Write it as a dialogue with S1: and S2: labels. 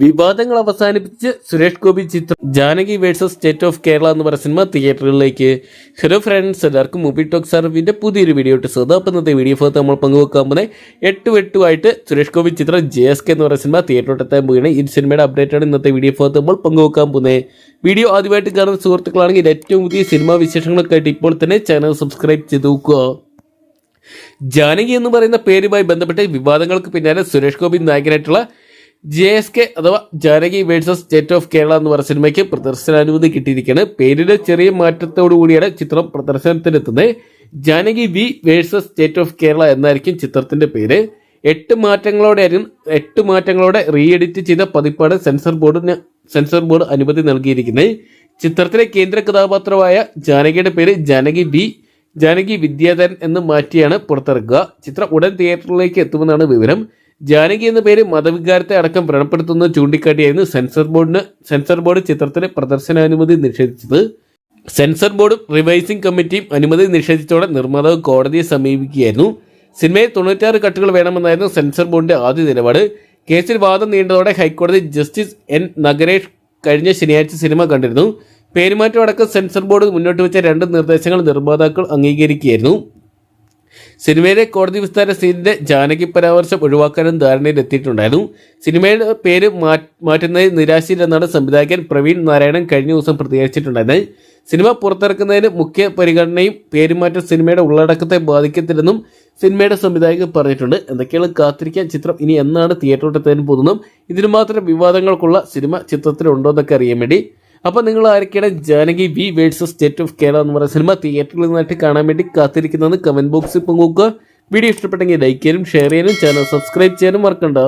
S1: വിവാദങ്ങൾ അവസാനിപ്പിച്ച് സുരേഷ് ഗോപി ചിത്രം Janaki versus state of Kerala എന്ന് പറയുന്ന സിനിമ തിയേറ്ററുകളിലേക്ക്. ഹലോ ഫ്രണ്ട്സ് എല്ലാവർക്കും മൂവി ടോക്സ് സർവിന്റെ പുതിയൊരു വീഡിയോ ഇട്ട് സ്വതാ അപ്പം ഇന്നത്തെ വീഡിയോ ഭാഗത്ത് നമ്മൾ പങ്കുവെക്കാൻ പോകുന്നത് എട്ട് വെട്ടുമായിട്ട് സുരേഷ് ഗോപി ചിത്രം ജെ എസ് കെ എന്ന് പറയുന്ന സിനിമ തിയേറ്ററിലോട്ട് എത്താൻ പോവുകയാണ്. ഈ സിനിമയുടെ അപ്ഡേറ്റ് ആണ് ഇന്നത്തെ വീഡിയോ ഭാഗത്ത് നമ്മൾ പങ്കുവെക്കാൻ പോകുന്നത്. വീഡിയോ ആദ്യമായിട്ട് കാണുന്ന സുഹൃത്തുക്കളാണെങ്കിൽ ഏറ്റവും പുതിയ സിനിമാ വിശേഷങ്ങളൊക്കെ ആയിട്ട് ഇപ്പോൾ തന്നെ ചാനൽ സബ്സ്ക്രൈബ് ചെയ്ത് നോക്കുക. ജാനകി എന്ന് പറയുന്ന പേരുമായി ബന്ധപ്പെട്ട് വിവാദങ്ങൾക്ക് പിന്നാലെ സുരേഷ് ഗോപി നായകനായിട്ടുള്ള ജെ എസ് കെ അഥവാ Janaki versus state of Kerala എന്ന് പറഞ്ഞ സിനിമയ്ക്ക് പ്രദർശനാനുമതി കിട്ടിയിരിക്കുകയാണ്. പേരിലെ ചെറിയ മാറ്റത്തോടു കൂടിയാണ് ചിത്രം പ്രദർശനത്തിനെത്തുന്നത്. Janaki V versus state of Kerala എന്നായിരിക്കും ചിത്രത്തിന്റെ പേര്. എട്ട് മാറ്റങ്ങളോടെ എട്ട് മാറ്റങ്ങളോടെ റീ എഡിറ്റ് ചെയ്ത പതിപ്പാണ് സെൻസർ ബോർഡിന് സെൻസർ ബോർഡ് അനുമതി നൽകിയിരിക്കുന്നത്. ചിത്രത്തിലെ കേന്ദ്ര കഥാപാത്രമായ ജാനകിയുടെ പേര് ജാനകി ബി ജാനകി വിദ്യാധരൻ എന്ന് മാറ്റിയാണ് പുറത്തിറക്കുക. ചിത്രം ഉടൻ തിയേറ്ററിലേക്ക് എത്തുമെന്നാണ് വിവരം. ജാനകി എന്ന പേര് മതവികാരത്തെ അടക്കം വ്രണപ്പെടുത്തുന്ന ചൂണ്ടിക്കാട്ടിയായിരുന്നു സെൻസർ ബോർഡിന് സെൻസർ ബോർഡ് ചിത്രത്തിന് പ്രദർശനാനുമതി നിഷേധിച്ചത്. സെൻസർ ബോർഡും റിവൈസിംഗ് കമ്മിറ്റിയും അനുമതി നിഷേധിച്ചതോടെ നിർമ്മാതാവ് കോടതിയെ സമീപിക്കുകയായിരുന്നു. സിനിമയിൽ തൊണ്ണൂറ്റാറ് കട്ടുകൾ വേണമെന്നായിരുന്നു സെൻസർ ബോർഡിന്റെ ആദ്യ നിലപാട്. കേസിൽ വാദം നീണ്ടതോടെ ഹൈക്കോടതി ജസ്റ്റിസ് എൻ നഗരേഷ് കഴിഞ്ഞ ശനിയാഴ്ച സിനിമ കണ്ടിരുന്നു. പേരുമാറ്റം അടക്കം സെൻസർ ബോർഡ് മുന്നോട്ട് വെച്ച രണ്ട് നിർദ്ദേശങ്ങൾ നിർമ്മാതാക്കൾ അംഗീകരിക്കുകയായിരുന്നു. സിനിമയിലെ കോടതി വിസ്താര സീനിന്റെ ജാനകി പരാമർശം ഒഴിവാക്കാനും ധാരണയിലെത്തിയിട്ടുണ്ടായിരുന്നു. സിനിമയുടെ പേര് മാറ്റുന്നതിൽ നിരാശയില്ലെന്നാണ് സംവിധായകൻ പ്രവീൺ നാരായണൻ കഴിഞ്ഞ ദിവസം പ്രതികരിച്ചിട്ടുണ്ടായിരുന്നത്. സിനിമ പുറത്തിറക്കുന്നതിന് മുഖ്യ പരിഗണനയും പേരുമാറ്റം സിനിമയുടെ ഉള്ളടക്കത്തെ ബാധിക്കത്തില്ലെന്നും സിനിമയുടെ സംവിധായകൻ പറഞ്ഞിട്ടുണ്ട്. എന്തൊക്കെയാണ് കാത്തിരിക്കാൻ ചിത്രം ഇനി എന്നാണ് തിയേറ്ററിലെത്താൻ പോകുന്നതും? ഇതിന് മാത്രം വിവാദങ്ങൾക്കുള്ള സിനിമ ചിത്രത്തിലുണ്ടോ എന്നൊക്കെ അറിയാൻ വേണ്ടി അപ്പോൾ നിങ്ങൾ ആരൊക്കെയാണ് Janaki V versus state of Kerala എന്ന് പറയുന്ന സിനിമ തിയേറ്ററിൽ നിന്നായിട്ട് കാണാൻ വേണ്ടി കാത്തിരിക്കുന്നത് കമന്റ് ബോക്സിൽ പങ്കുവെക്കുക. വീഡിയോ ഇഷ്ടപ്പെട്ടെങ്കിൽ ലൈക്ക് ചെയ്യാനും ഷെയർ ചെയ്യാനും ചാനൽ സബ്സ്ക്രൈബ് ചെയ്യാനും മറക്കണ്ട.